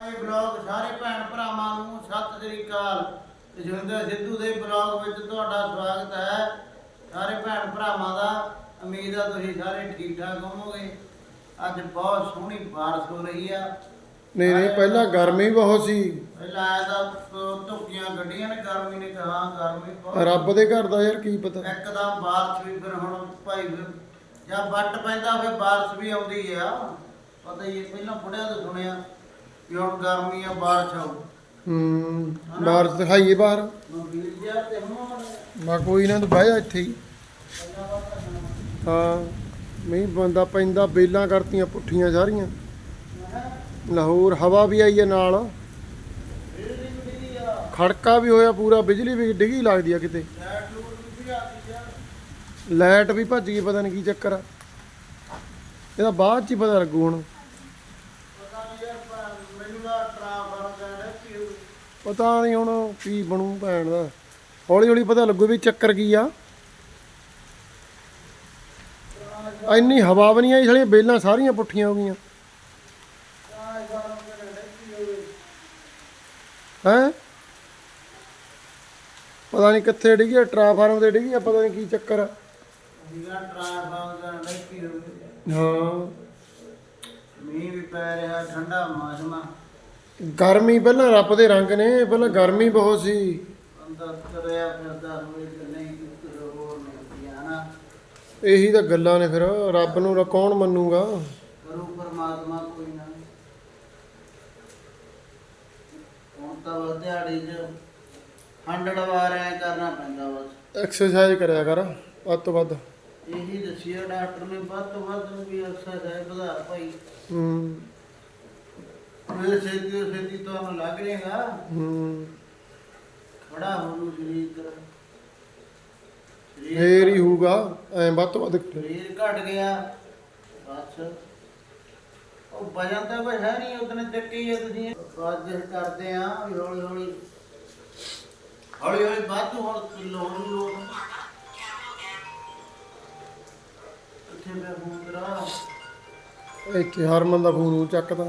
ਇਹ ਬਲੌਗ ਸਾਰੇ ਭੈਣ ਭਰਾਵਾਂ ਨੂੰ ਸਤਿ ਸ੍ਰੀ ਅਕਾਲ। ਜੁਗਿੰਦਰ ਸਿੱਧੂ ਦੇ ਬਲੌਗ ਵਿੱਚ ਤੁਹਾਡਾ ਸਵਾਗਤ ਹੈ। ਸਾਰੇ ਭੈਣ ਭਰਾਵਾਂ ਦਾ ਉਮੀਦ ਆ ਤੁਸੀਂ ਸਾਰੇ ਠੀਕ ਠਾਕ ਹੋਵੋਗੇ। ਅੱਜ ਬਹੁਤ ਸੋਹਣੀ ਬਾਰਿਸ਼ ਹੋ ਰਹੀ ਆ। ਨਹੀਂ ਨਹੀਂ ਪਹਿਲਾਂ ਗਰਮੀ ਬਹੁਤ ਸੀ। ਪਹਿਲਾਂ ਆਇਆ ਤਾਂ ਧੁੱਕੀਆਂ ਗੱਡੀਆਂ ਨੇ ਗਰਮੀ ਨੇ ਕਹਾ ਗਰਮੀ ਬਹੁਤ। ਰੱਬ ਦੇ ਘਰ ਦਾ ਯਾਰ ਕੀ ਪਤਾ। ਇੱਕਦਮ ਬਾਰਿਸ਼ ਵੀ ਫਿਰ ਹੁਣ ਭਾਈ ਜਾਂ ਵੱਟ ਪੈਂਦਾ ਫਿਰ ਬਾਰਿਸ਼ ਵੀ ਆਉਂਦੀ ਆ। ਪਤਾ ਹੀ ਹੈ, ਪਹਿਲਾਂ ਬੁੜਿਆਂ ਤੋਂ ਸੁਣਿਆ। ਕਿ ਹੁਣ ਗਰਮੀ ਆ ਬਾਰਿਸ਼ ਆਊ ਹੂੰ ਬਾਹਰ। ਦਿਖਾਈਏ ਬਾਹਰ ਤੇ ਮਾ ਕੋਈ ਨਾ ਤੂੰ ਬਹਿ ਜਾ ਇੱਥੇ ਹੀ। ਹਾਂ ਮੀਂਹ ਬੰਦਾ ਪੈਂਦਾ ਬੇਲਾਂ ਕਰਤੀਆਂ ਪੁੱਠੀਆਂ ਸਾਰੀਆਂ। ਲਾਹੌਰ ਹਵਾ ਵੀ ਆਈ ਹੈ ਨਾਲ। ਖੜਕਾ ਵੀ ਹੋਇਆ ਪੂਰਾ ਬਿਜਲੀ ਵੀ ਡਿੱਗੀ ਲੱਗਦੀ ਆ ਕਿਤੇ। ਲਾਈਟ ਵੀ ਭੱਜ ਗਈ ਪਤਾ ਨਹੀਂ ਕੀ ਚੱਕਰ ਆ। ਇਹਦਾ ਬਾਅਦ ਚ ਹੀ ਪਤਾ ਲੱਗੂ ਹੁਣ। ਪਤਾ ਨਹੀਂ ਹੁਣ ਕੀ ਬਣੂ ਭੈਣ ਦਾ। ਹੌਲੀ ਹੌਲੀ ਪਤਾ ਲੱਗੂ ਵੀ ਚੱਕਰ ਕੀ ਆ। ਇੰਨੀ ਹਵਾ ਵੀ ਨਹੀਂ ਆਈ ਸਾਲੀਆਂ ਬੇਲਾਂ ਸਾਰੀਆਂ ਪੁੱਠੀਆਂ ਹੋ ਗਈਆਂ। ਹੈ? ਪਤਾ ਨਹੀਂ ਕਿੱਥੇ ਡਿੱਗੀ ਟਰਾਫਾਰਮ ਤੇ ਡਿੱਗੀ ਆ ਪਤਾ ਨਹੀਂ ਕੀ ਚੱਕਰ ਆ। ਹਾਂ ਮੀਂਹ ਵੀ ਪੈ ਰਿਹਾ ਠੰਡਾ ਮੌਸਮ ਆ। ਗਰਮੀ ਪਹਿਲਾਂ ਰੱਬ ਦੇ ਰੰਗ ਨੇ ਪਹਿਲਾਂ ਗਰਮੀ ਬਹੁਤ ਸੀ। ਅੰਦਰ ਤੁਰਿਆ ਫਿਰਦਾ ਹੋਵੇ ਤੇ ਨਹੀਂ ਕਿਤੇ ਹੋਰ ਨਹੀਂ ਨਾ ਇਹੀ ਤਾਂ ਗੱਲਾਂ ਨੇ ਫਿਰ ਰੱਬ ਨੂੰ ਰ- ਕੌਣ ਮੰਨੂਗਾ? ਕਰੂ ਪਰਮਾਤਮਾ ਕੋਈ ਨਾ। ਹੁਣ ਤਾਂ ਬਸ ਦਿਹਾੜੀ 'ਚ 100 ਵਾਰ ਐ ਕਰਨਾ ਪੈਂਦਾ ਬਸ। ਐਕਸਰਸਾਈਜ਼ ਕਰਿਆ ਕਰ ਵੱਧ ਤੋਂ ਵੱਧ। ਇਹੀ ਦੱਸਿਆ ਡਾਕਟਰ ਨੇ ਵੱਧ ਤੋਂ ਵੱਧ ਵੀ ਐਕਸਰਸਾਈਜ਼ ਵਧਾ ਭਾਈ। ਹੂੰ। ਮੇਰੇ ਛੇਤੀ ਤੋਂ ਛੇਤੀ ਤੁਹਾਨੂੰ ਲੱਗ ਜਾਏਗਾ ਹੂੰ। ਖੜਾ ਹੋ ਨੂੰ ਸਰੀਰ ਤੇਰਾ। ਸਰੀਰ ਫੇਰ ਹੀ ਹੋਊਗਾ ਐ ਵੱਧ ਤੋਂ ਵੱਧ ਸਰੀਰ ਘਟ ਗਿਆ। ਬਸ। ਉਹ ਵਜਨ ਤਾਂ ਕੋਈ ਹੈ ਨਹੀਂ ਉਤਨੇ ਚੱਕੀ ਹੈ ਤੁਸੀਂ। ਅੱਜ ਕਰਦੇ ਆ ਵੀ ਹੌਲੀ ਹੌਲੀ ਹੌਲੀ ਹੌਲੀ ਵਾਧੂ ਹੁਣ ਕਿਲੋ ਹੁਣ ਇੱਥੇ ਮੈਂ ਫੋਨ ਕਰਾ। ਇੱਥੇ ਹਰਮਨ ਦਾ ਫੋਨ ਉਹ ਚੱਕਦਾ